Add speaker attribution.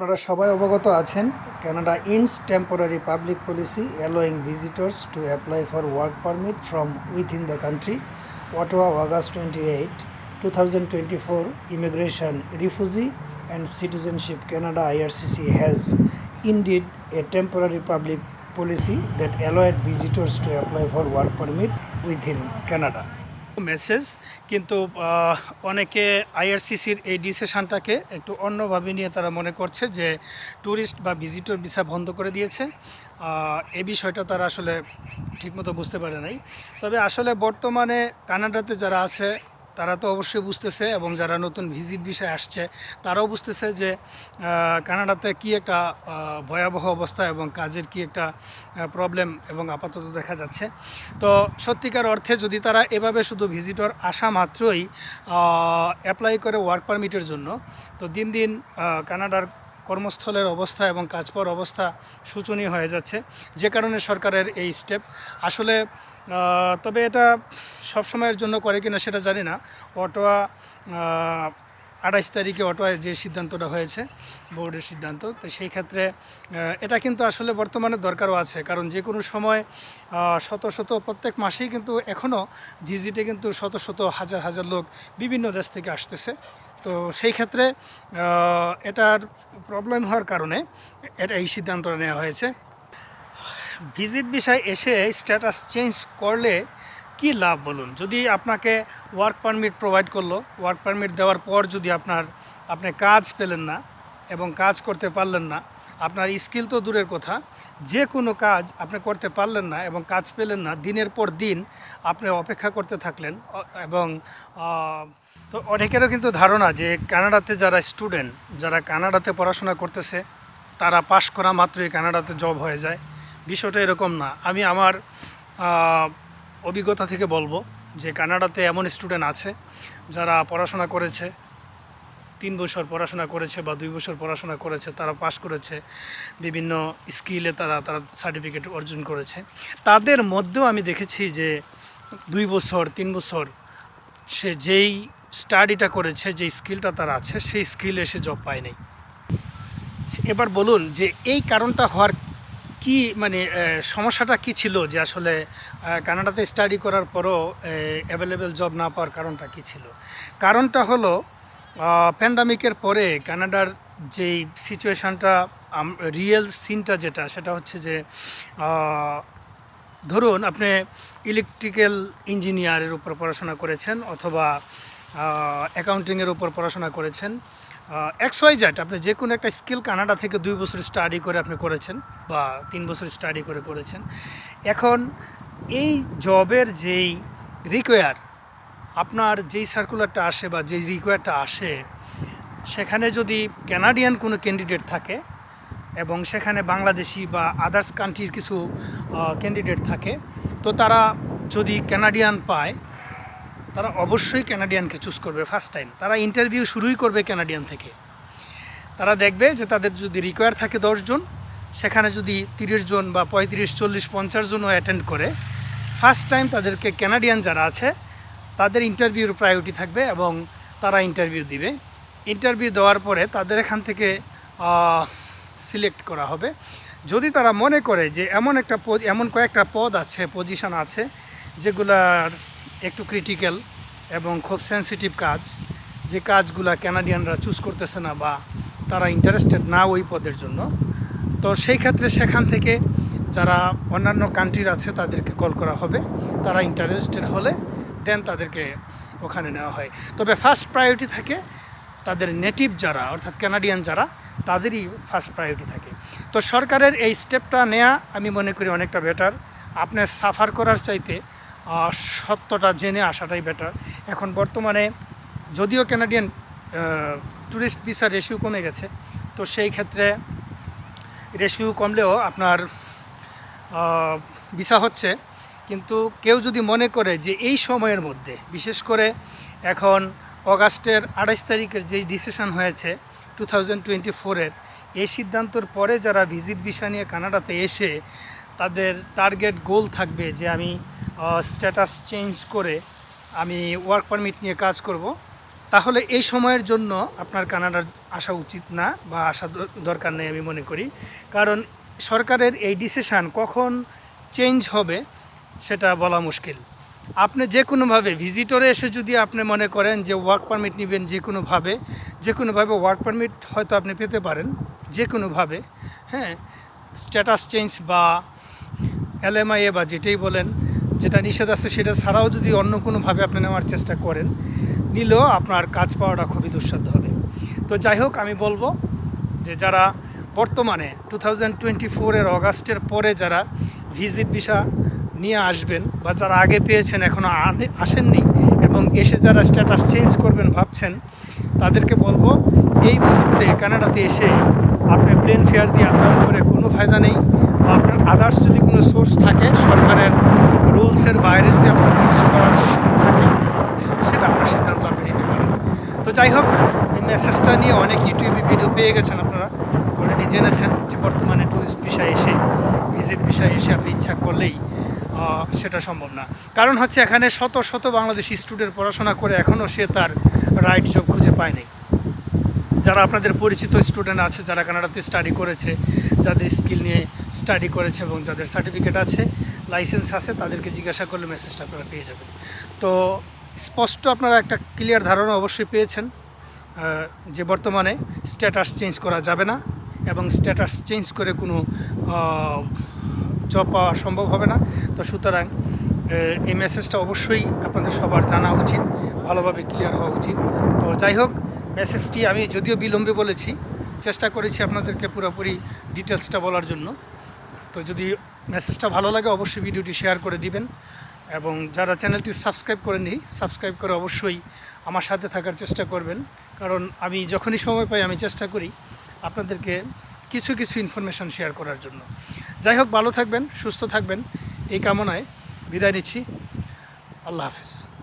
Speaker 1: আপনারা সবাই অবগত আছেন Canada ends temporary public policy allowing visitors to apply for work permit from within the country ওয়াটোয়া August twenty eight two thousand twenty four immigration refugee and citizenship Canada IRCC has indeed a temporary public policy that allowed visitors to apply for work permit within Canada. Message কিন্তু অনেকে আইআরসিসির এই ডিসিশানটাকে একটু অন্যভাবে নিয়ে তারা মনে করছে যে ট্যুরিস্ট বা ভিজিটর ভিসা বন্ধ করে দিয়েছে। এ বিষয়টা তারা আসলে ঠিকমতো বুঝতে পারে নাই। তবে আসলে বর্তমানে কানাডাতে যারা আছে তারা তো অবশ্যই বুঝতেছে এবং যারা নতুন ভিজিট বিষয়ে আসছে, তারাও বুঝতেছে যে কানাডাতে কি একটা ভয়াবহ অবস্থা এবং কাজের কি একটা প্রবলেম এবং আপাতত দেখা যাচ্ছে। তো সত্যিকার অর্থে যদি তারা এভাবে শুধু ভিজিটর আসা মাত্রই অ্যাপ্লাই করে ওয়ার্ক পারমিটের জন্য, তো দিন দিন কানাডার কর্মস্থলের অবস্থা এবং কাজ পাওয়ার অবস্থা শোচনীয় হয়ে যাচ্ছে। যে কারণে সরকারের এই স্টেপ আসলে তবে এটা সব সময়ের জন্য করে কিনা সেটা জানি না। অটোয়া আঠাইশ তারিখে অটোয়ায় যে সিদ্ধান্তটা হয়েছে, বোর্ডের সিদ্ধান্ত, তো সেই ক্ষেত্রে এটা কিন্তু আসলে বর্তমানে দরকারও আছে। কারণ যে কোনো সময় শত শত, প্রত্যেক মাসেই কিন্তু এখনও ভিজিটে কিন্তু শত শত, হাজার হাজার লোক বিভিন্ন দেশ থেকে আসতেছে। তো সেই ক্ষেত্রে এটার প্রবলেম হওয়ার কারণে এটা এই সিদ্ধান্ত নেওয়া হয়েছে। ভিজিট বিষয় এসে স্ট্যাটাস চেঞ্জ করলে কি লাভ বলুন? যদি আপনাকে ওয়ার্ক পারমিট প্রোভাইড করল ওয়ার্ক পারমিট দেওয়ার পর যদি আপনার, আপনি কাজ পেলেন না এবং কাজ করতে পারলেন না আপনার স্কিল তো দূরের কথা। যে কোনো কাজ আপনি করতে পারলেন না এবং কাজ পেলেন না, দিনের পর দিন আপনি অপেক্ষা করতে থাকলেন। এবং তো অনেকেরও কিন্তু ধারণা যে কানাডাতে যারা স্টুডেন্ট, যারা কানাডাতে পড়াশোনা করতেছে, তারা পাশ করা মাত্রই কানাডাতে জব হয়ে যায়। বিষয়টা এরকম না। আমি আমার অভিজ্ঞতা থেকে বলব যে কানাডাতে এমন স্টুডেন্ট আছে যারা পড়াশোনা করেছে। তিন বছর পড়াশোনা করেছে বা দুই বছর পড়াশোনা করেছে, তারা পাশ করেছে। বিভিন্ন স্কিলে তারা তারা সার্টিফিকেট অর্জন করেছে। তাদের মধ্যেও আমি দেখেছি যে দুই বছর, তিন বছর সে যেই স্টাডিটা করেছে যে স্কিলটা তার আছে, সেই স্কিল এসে জব পায় নাই। এবার বলুন যে এই কারণটা হওয়ার কি মানে সমস্যাটা কি ছিল যে আসলে কানাডাতে স্টাডি করার পরও অ্যাভেলেবেল জব না পাওয়ার কারণটা কি ছিল? কারণটা হলো প্যান্ডামিকের পরে কানাডার যেই সিচুয়েশানটা রিয়েল সিনটা যেটা, সেটা হচ্ছে যে ধরুন আপনি ইলেকট্রিক্যাল ইঞ্জিনিয়ারের উপর পড়াশোনা করেছেন অথবা অ্যাকাউন্টিংয়ের উপর পড়াশোনা করেছেন এক্স ওয়াই জেড আপনি যে কোনো একটা স্কিল কানাডা থেকে দুই বছর স্টাডি করে আপনি করেছেন বা তিন বছর স্টাডি করে করেছেন। এখন এই জবের যেই রিকোয়ার আপনার যেই সার্কুলারটা আসে বা যেই রিকোয়ারটা আসে, সেখানে যদি ক্যানাডিয়ান কোনো ক্যান্ডিডেট থাকে এবং সেখানে বাংলাদেশি বা আদার্স কান্ট্রির কিছু ক্যান্ডিডেট থাকে, তো তারা যদি ক্যানাডিয়ান পায়, তারা অবশ্যই ক্যানাডিয়ানকে চুজ করবে ফার্স্ট টাইম তারা ইন্টারভিউ শুরুই করবে ক্যানাডিয়ান থেকে। তারা দেখবে যে তাদের যদি রিকোয়ার থাকে দশজন সেখানে যদি তিরিশ জন বা পঁয়ত্রিশ, চল্লিশ, পঞ্চাশ জনও অ্যাটেন্ড করে ফার্স্ট টাইম তাদেরকে ক্যানাডিয়ান যারা আছে তাদের ইন্টারভিউর প্রায়োরিটি থাকবে এবং তারা ইন্টারভিউ দিবে। ইন্টারভিউ দেওয়ার পরে তাদের এখান থেকে সিলেক্ট করা হবে। যদি তারা মনে করে যে এমন একটা এমন কয়েকটা পদ আছে পজিশন আছে, যেগুলার একটু ক্রিটিক্যাল এবং খুব সেন্সিটিভ কাজ, যে কাজগুলা ক্যানাডিয়ানরা চুজ করতেছে না বা তারা ইন্টারেস্টেড না ওই পদের জন্য, তো সেই ক্ষেত্রে সেখান থেকে যারা অন্যান্য কান্ট্রির আছে তাদেরকে কল করা হবে। তারা ইন্টারেস্টেড হলে দেন তাদেরকে ওখানে নেওয়া হয়। তবে ফার্স্ট প্রায়োরিটি থাকে তাদের নেটিভ যারা, অর্থাৎ ক্যানাডিয়ান যারা, তাদেরই ফার্স্ট প্রায়োরিটি থাকে। তো সরকারের এই স্টেপটা নেওয়া আমি মনে করি অনেকটা বেটার আপনার সাফার করার চাইতে সত্যটা জেনে আসাটাই বেটার এখন বর্তমানে যদিও ক্যানাডিয়ান ট্যুরিস্ট ভিসা রেশিও কমে গেছে, তো সেই ক্ষেত্রে রেশিও কমলেও আপনার ভিসা হচ্ছে কিন্তু কেউ যদি মনে করে যে এই সময়ের মধ্যে, বিশেষ করে এখন অগাস্টের আঠাইশ তারিখের যেই ডিসিশন হয়েছে টু থাউজেন্ড টোয়েন্টি ফোরের এই সিদ্ধান্তর পরে যারা ভিজিট ভিসা নিয়ে কানাডাতে এসে তাদের টার্গেট গোল থাকবে যে আমি স্ট্যাটাস চেঞ্জ করে আমি ওয়ার্ক পারমিট নিয়ে কাজ করব, তাহলে এই সময়ের জন্য আপনার কানাডার আসা উচিত না বা আসা দরকার নেই আমি মনে করি। কারণ সরকারের এই ডিসিশান কখন চেঞ্জ হবে সেটা বলা মুশকিল। আপনি যে কোনোভাবে ভিজিটরে এসে যদি আপনি মনে করেন যে ওয়ার্ক পারমিট নেবেন যে কোনোভাবে যে কোনোভাবে ওয়ার্ক পারমিট হয়তো আপনি পেতে পারেন যে কোনোভাবে হ্যাঁ? স্ট্যাটাস চেঞ্জ বা এলএমআইএ বা যেটাই বলেন, যেটা নিষেধ আছে সেটা ছাড়াও যদি অন্য কোনোভাবে আপনি নেওয়ার চেষ্টা করেন, নিলেও আপনার কাজ পাওয়াটা খুবই দুঃসাধ্য হবে। তো যাই হোক, আমি বলব যে যারা বর্তমানে টু থাউজেন্ড টোয়েন্টি ফোরের অগাস্টের পরে যারা ভিজিট ভিসা নিয়ে আসবেন বা যারা আগে পেয়েছেন এখনও আসেননি এবং এসে যারা স্ট্যাটাস চেঞ্জ করবেন ভাবছেন, তাদেরকে বলব এই মুহূর্তে কানাডাতে এসে আপনি প্লেন ফেয়ার দিয়ে আপ করে কোনো ফায়দা নেই বা আপনার আদার্স যদি কোনো সোর্স থাকে, সরকারের রুলসের বাইরে যদি আপনার কিছু করার থাকে, সেটা আপনার সিদ্ধান্ত আপনি নিতে পারেন। তো যাই হোক, এই মেসেজটা নিয়ে অনেক ইউটিউবে ভিডিও পেয়ে গেছেন আপনারা। অলরেডি জেনেছেন যে বর্তমানে টুরিস্ট বিষয় এসে ভিজিট বিষয় এসে আপনি ইচ্ছা করলেই সেটা সম্ভব না। কারণ হচ্ছে এখানে শত শত বাংলাদেশি স্টুডেন্ট পড়াশোনা করে এখনও সে তার রাইট জব খুঁজে পায়নি যারা আপনাদের পরিচিত স্টুডেন্ট আছে, যারা কানাডাতে স্টাডি করেছে, যাদের স্কিল নিয়ে স্টাডি করেছে এবং যাদের সার্টিফিকেট আছে লাইসেন্স আছে, তাদেরকে জিজ্ঞাসা করলে মেসেজটা আপনারা পেয়ে যাবেন। তো স্পষ্ট আপনারা একটা ক্লিয়ার ধারণা অবশ্যই পেয়েছেন। যে বর্তমানে স্ট্যাটাস চেঞ্জ করা যাবে না। এবং স্ট্যাটাস চেঞ্জ করে কোনো জব পাওয়া সম্ভব হবে না। তো সুতরাং এই মেসেজটা অবশ্যই আপনাদের সবার জানা উচিত, ভালোভাবে ক্লিয়ার হওয়া উচিত। তো যাই হোক মেসেজটি আমি যদিও বিলম্বে বলেছি, চেষ্টা করেছি আপনাদেরকে পুরোপুরি ডিটেলসটা বলার জন্য। তো যদি মেসেজটা ভালো লাগে, অবশ্যই ভিডিওটি শেয়ার করে দিবেন। এবং যারা চ্যানেলটি সাবস্ক্রাইব করে করেননি সাবস্ক্রাইব করে অবশ্যই আমার সাথে থাকার চেষ্টা করবেন। কারণ আমি যখনই সময় পাই, আমি চেষ্টা করি। আপনাদেরকে কিছু কিছু ইনফরমেশান শেয়ার করার জন্য। যাই হোক, ভালো থাকবেন, সুস্থ থাকবেন। এই কামনায় বিদায় নিচ্ছি। আল্লাহ হাফেজ।